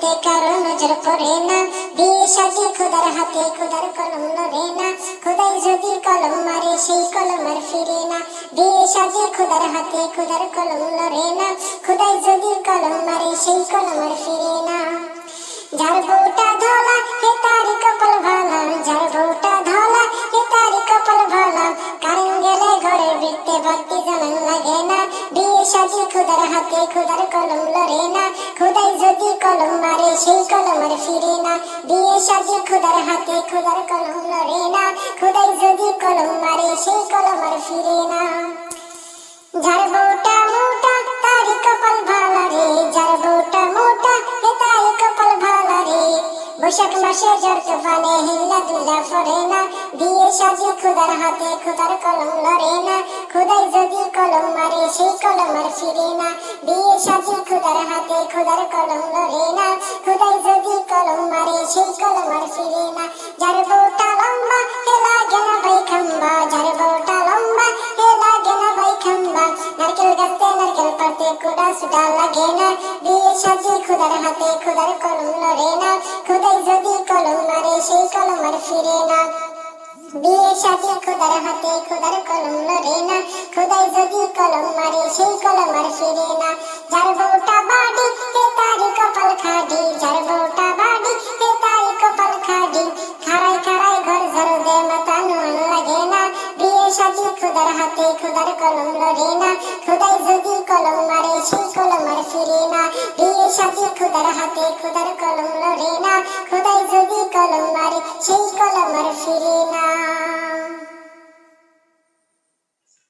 ফিরতে কারও নজর পড়ে না। বিয়ে সাজে খুদার হাতে খুদার কলম লড়ে না। খুদাই যদি কলম মারে, সেই কলম আর ফিরে না। বিয়ে সাজে খুদার হাতে খুদার কলম লড়ে না। খুদাই যদি কলম মারে, সেই কলম আর ফিরে না। যার বউটা ধলা, হে তারি কপাল ভালা। যার বউটা ধলা, হে তারি কপাল ভালা। কারেন গেলে ঘরের বৃত্তে বাতি জানান লাগে না। বিয়ে সাজে খুদার হাতে খুদার আর ফিরে না। বিয়ে সাজে খুদার হাতে খুদার কলম লড়ে না। খুদাই যদি কলম মারে, সেই কলম আর ফিরে না। যার বউটা মোটা তারি কপাল ভালা রে। যার বউটা মোটা হে তারি কপাল ভালা রে। বৈশাখ মাসে জ্বর তুফানে হিল্লা দুল্লা ফরে না। বিয়ে সাজে খুদার হাতে খুদার কলম লড়ে না। খুদাই যদি কলম মারে, সেই কলম আর ফিরে না। বিয়ে সাজে খুদার হাতে খুদার কলম লড়ে না। সুটা লাগে না। বিয়ে সাজে খুদার হাতে খুদার কলম লড়ে না। খুদাই যদি কলম মারে, সেই কলম আর ফিরে না। বিয়ে সাজে খুদার হাতে খুদার কলম লড়ে না। খুদাই যদি কলম মারে, সেই কলম আর ফিরে না। যার বউটা বাড়ি হে তারি কপাল খাডি যার বউটা বাড়ি হে তারি কপাল খাডি খাড়াই খাড়াই ঘর ঝাড়ু দে, মাথা নুন লাগে না। বিয়ে সাজে খুদার হাতে খুদার কলম লড়ে না। হাতে খোদার কলম লড়ে না খোদাই যদি কলম মারে সেই কলম আর ফিরে না।